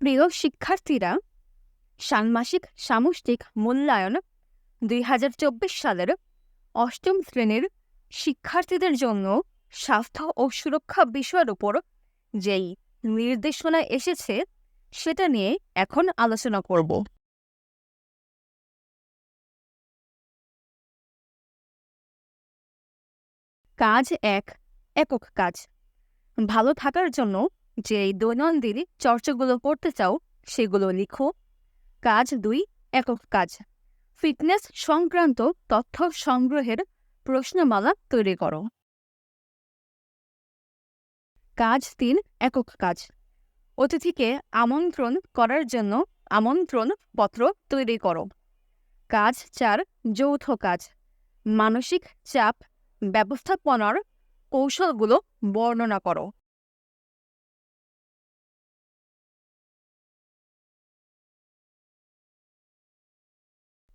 প্রিয় শিক্ষার্থীরা, ষান্মাসিক সামষ্টিক মূল্যায়ন দুই হাজার চব্বিশ সালের অষ্টম শ্রেণির শিক্ষার্থীদের জন্য স্বাস্থ্য ও সুরক্ষা বিষয়ের উপর যেই নির্দেশনা এসেছে, সেটা নিয়ে এখন আলোচনা করব। কাজ এক, একক কাজ। ভালো থাকার জন্য যে এই দৈনন্দিন চর্চাগুলো করতে চাও, সেগুলো লিখো। কাজ দুই, একক কাজ। ফিটনেস সংক্রান্ত তথ্য সংগ্রহের প্রশ্নমালা তৈরি করো। কাজ তিন, একক কাজ। অতিথিকে আমন্ত্রণ করার জন্য আমন্ত্রণ পত্র তৈরি করো। কাজ চার, যৌথ কাজ। মানসিক চাপ, ব্যবস্থাপনার কৌশলগুলো বর্ণনা করো।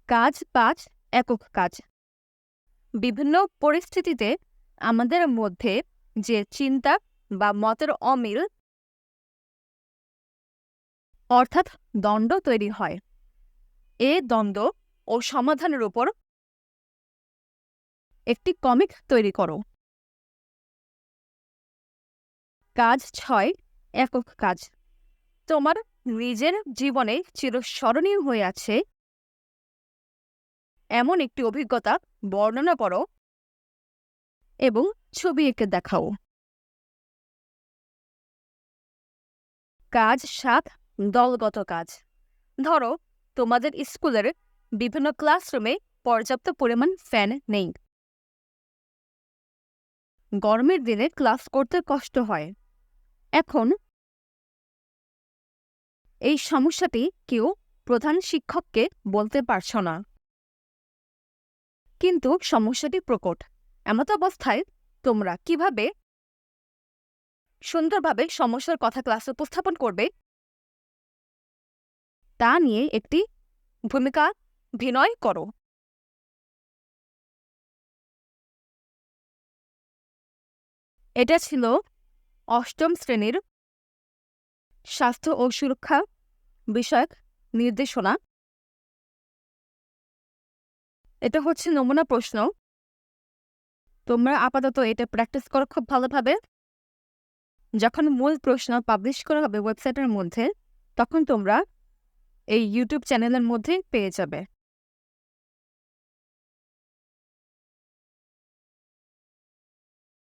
কাজ পাঁচ, একক কাজ। বিভিন্ন পরিস্থিতিতে আমাদের মধ্যে যে চিন্তা বা মতের অমিল অর্থাৎ দণ্ড তৈরি হয়। এ দ্বন্দ্ব ও সমাধানের উপর একটি কমিক তৈরি করো। কাজ ছয়, একক কাজ। তোমার নিজের জীবনে চিরস্মরণীয় হয়ে আছে এমন একটি অভিজ্ঞতা বর্ণনা করো এবং ছবি এঁকে দেখাও। কাজ সাত, দলগত কাজ। ধরো, তোমাদের স্কুলের বিভিন্ন ক্লাসরুমে পর্যাপ্ত পরিমাণ ফ্যান নেই। গরমের দিনে ক্লাস করতে কষ্ট হয়। এখন এই সমস্যাটি কেউ প্রধান শিক্ষককে বলতে পারছ না। কিন্তু সমস্যাটি প্রকট। এমত অবস্থায় তোমরা কীভাবে সুন্দরভাবে সমস্যার কথা ক্লাসে উপস্থাপন করবে? তা নিয়ে একটি ভূমিকা ভিনয় করো। এটা ছিল অষ্টম শ্রেণির স্বাস্থ্য ও সুরক্ষা বিষয়ক নির্দেশনা। এটা হচ্ছে নমুনা প্রশ্ন। তোমরা আপাতত এটা প্র্যাকটিস করো খুব ভালোভাবে। যখন মূল প্রশ্ন পাবলিশ করা হবে ওয়েবসাইটের মধ্যে, তখন তোমরা এই ইউটিউব চ্যানেলের মধ্যে পেয়ে যাবে।